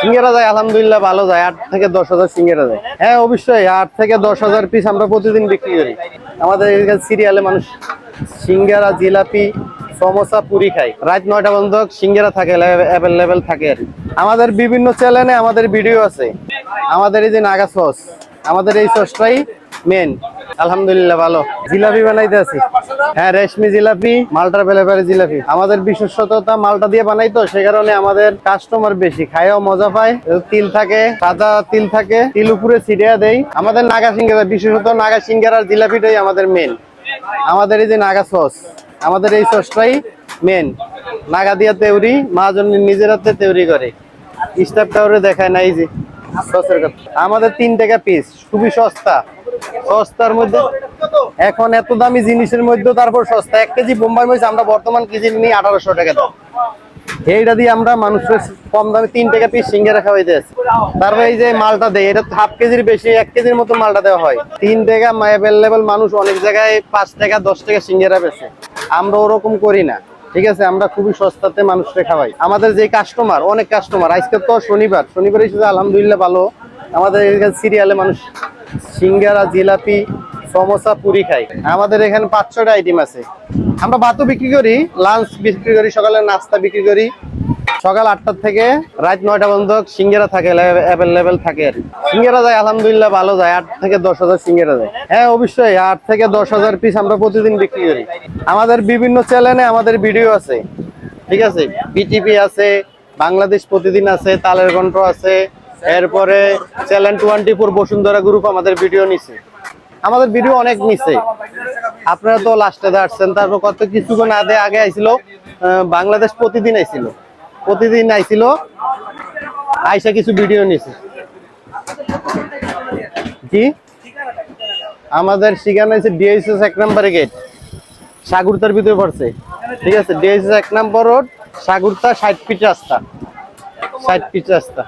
সিঙ্গেরা যায়, আলহামদুলিল্লাহ ভালো যায়। আট থেকে দশ হাজার সিঙ্গেরা যায়। হ্যাঁ অবশ্যই, আট থেকে দশ হাজার পিস আমরা প্রতিদিন বিক্রি করি। আমাদের এখানে সিরিয়ালে মানুষ সিঙ্গারা, জিলাপি, সমোসা, পুরি খাই রাত নয়টা পর্যন্ত সিঙ্গেরা থাকে অ্যাভেলেবেল থাকে আর। আমাদের বিভিন্ন চ্যানেলে আমাদের ভিডিও আছে। আমাদের এই যে নাগা সস আমাদের এই সসটাই মেন আলহামদুলিল্লাহ, ভালো। জিলাপি বানাইতে আছি। হ্যাঁ রেশমি জিলাপি, মালটার বেলেপারে জিলাপি। আমাদের বিশেষততা মালটা দিয়ে বানাইতো সে কারণে আমাদের কাস্টমার বেশি। খায়ও মজা পায় তিল থাকে, সাদা তিল থাকে, তিল উপরে ছিটিয়ে দেই। আমাদের নাগা সিঙ্গারা বিশেষত নাগা সিঙ্গারার জিলাপিটাই আমাদের মেন আমাদের এই যে নাগা সস, আমাদের এই সসটাই মেন নাগা দিয়া তেউরি মহাজন নিজের হাতে তেউরি করে। স্টাফ টাওয়ারে দেখায় না এই যে সসের কথা। আমাদের তিন টাকা পিস খুবই সস্তা। সস্তার মধ্যে। এখন এত দামি জিনিসের মধ্যে তারপর সস্তা। এক কেজি বোম্বাই মরিচ আমরা বর্তমান কেজি নিই আঠারোশো টাকা দাম। এইটা দিয়ে আমরা মানুষের কম দামে তিন টাকা পিস সিঙ্গারা খাওয়াইতে আছি তারপরে এই যে মালটা দেয়, এটা হাফ কেজির বেশি, এক কেজির মতো মালটা দেওয়া হয়। তিন টাকা অ্যাভেলেবেল মানুষ অনেক জায়গায় পাঁচ টাকা, দশ টাকা সিঙ্গারা বেছে আমরা ওরকম করি না, ঠিক আছে? আমরা খুবই সস্তাতে মানুষকে খাওয়াই। আমাদের যে কাস্টমার অনেক কাস্টমার আজকে তো শনিবার। শনিবার হিসেবে আলহামদুলিল্লাহ ভালো। আমাদের সিরিয়ালে মানুষ সিঙ্গারা, জিলাপি, সমোসা, পুরি খাই। আমাদের এখানে পাঁচ ছটা আইটেম আছে। আমরা ভাতও বিক্রি করি লাঞ্চ বিক্রি করি, সকালে নাস্তা বিক্রি করি। সকাল আটটার থেকে রাত নয়টা পর্যন্ত সিঙ্গেরা থাকে অ্যাভেলেবেল থাকে। সিঙ্গেরা যায়, আলহামদুলিল্লাহ ভালো যায়। আট থেকে দশ হাজার সিঙ্গেরা যায়। হ্যাঁ অবশ্যই, আট থেকে দশ হাজার পিস আমরা প্রতিদিন বিক্রি করি। আমাদের বিভিন্ন চ্যানেলে আমাদের ভিডিও আছে। ঠিক আছে? বিটিপি আছে, বাংলাদেশ প্রতিদিন আছে, তালের কণ্ঠ আছে। এরপরে channel twenty four Bashundhara group আমাদের ভিডিও নিছে। আমাদের ভিডিও অনেক নিছে। আপনারা তো লাস্টে আসছেন তারপর কত কিছুক্ষণ আগে আগে আইছিল বাংলাদেশ প্রতিদিন আইছিল। প্রতিদিন আইছিল, আইসা কিছু ভিডিও নিছে। জি আমাদের ঠিকানা হচ্ছে ডিএসএস এক নম্বরে গেট সাগুরতার ভিতরে পড়ছে। ঠিক আছে ডিএসএস এক নম্বর রোড সাগুরতা ষাট ফিট রাস্তা। ষাট ফিট রাস্তা।